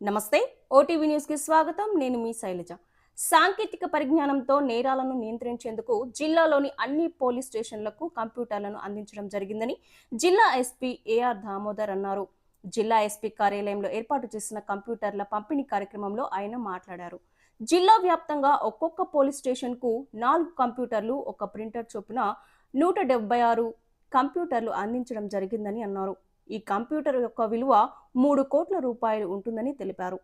నమస్తే ఓటీవీ న్యూస్కి స్వాగతం. నేను మీ శైలజ. సాంకేతిక పరిజ్ఞానంతో నేరాలను నియంత్రించేందుకు జిల్లాలోని అన్ని పోలీస్ స్టేషన్లకు కంప్యూటర్లను అందించడం జరిగిందని జిల్లా ఎస్పీ ఏఆర్ దామోదర్ అన్నారు. జిల్లా ఎస్పీ కార్యాలయంలో ఏర్పాటు చేసిన కంప్యూటర్ల పంపిణీ కార్యక్రమంలో ఆయన మాట్లాడారు. జిల్లా వ్యాప్తంగా ఒక్కొక్క పోలీస్ స్టేషన్కు నాలుగు కంప్యూటర్లు ఒక ప్రింటర్ చొప్పున నూట డెబ్బై ఆరు కంప్యూటర్లు అందించడం జరిగిందని అన్నారు. ఈ కంప్యూటర్ యొక్క విలువ మూడు కోట్ల రూపాయలు ఉంటుందని తెలిపారు.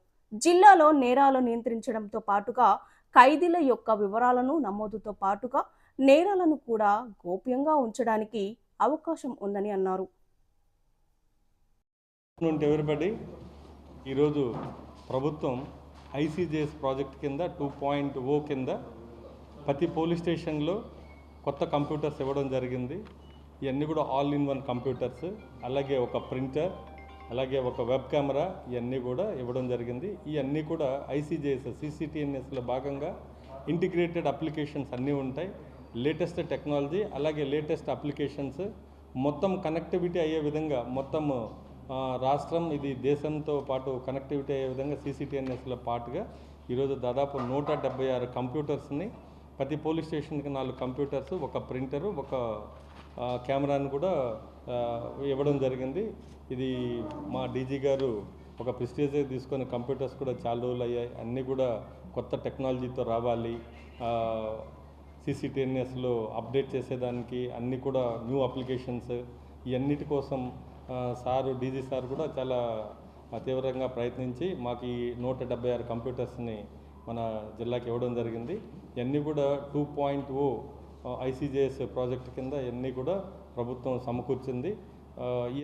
జిల్లాలో నేరాలు నియంత్రించడంతో పాటుగా ఖైదీల యొక్క వివరాలను నమోదుతో పాటుగా నేరాలను కూడా గోప్యంగా ఉంచడానికి అవకాశం ఉందని అన్నారు. ఎవరిబడి ఈరోజు ప్రభుత్వం ఐసీజేఎస్ ప్రాజెక్ట్ కింద టూ పాయింట్ ఓ కింద ప్రతి పోలీస్ స్టేషన్లో కొత్త కంప్యూటర్స్ ఇవ్వడం జరిగింది. ఇవన్నీ కూడా ఆల్ ఇన్ వన్ కంప్యూటర్స్ అలాగే ఒక ప్రింటర్ అలాగే ఒక వెబ్ కెమెరా ఇవన్నీ కూడా ఇవ్వడం జరిగింది. ఇవన్నీ కూడా ఐసీజేఎస్ సీసీటీఎన్ఎస్లో భాగంగా ఇంటిగ్రేటెడ్ అప్లికేషన్స్ అన్నీ ఉంటాయి. లేటెస్ట్ టెక్నాలజీ అలాగే లేటెస్ట్ అప్లికేషన్స్ మొత్తం కనెక్టివిటీ అయ్యే విధంగా మొత్తం రాష్ట్రం ఇది దేశంతో పాటు కనెక్టివిటీ అయ్యే విధంగా సీసీటీఎన్ఎస్లో పాటుగా ఈరోజు దాదాపు నూట డెబ్బై ఆరు కంప్యూటర్స్ని ప్రతి పోలీస్ స్టేషన్కి నాలుగు కంప్యూటర్స్ ఒక ప్రింటరు ఒక కెమెరాను కూడా ఇవ్వడం జరిగింది. ఇది మా డీజీ గారు ఒక ప్రిస్టేజ్ తీసుకొని కంప్యూటర్స్ కూడా చాలా రోజులు అయ్యాయి. అన్నీ కూడా కొత్త టెక్నాలజీతో రావాలి. సీసీటీఎన్ఎస్లో అప్డేట్ చేసేదానికి అన్నీ కూడా న్యూ అప్లికేషన్స్ ఇవన్నిటి కోసం సారు డీజీ సార్ కూడా చాలా తీవ్రంగా ప్రయత్నించి మాకు ఈ నూట డెబ్బై ఆరు కంప్యూటర్స్ని మన జిల్లాకి ఇవ్వడం జరిగింది. ఇవన్నీ కూడా two point O ICJS project కింద ఇవన్నీ కూడా ప్రభుత్వం సమకూర్చింది. ఈ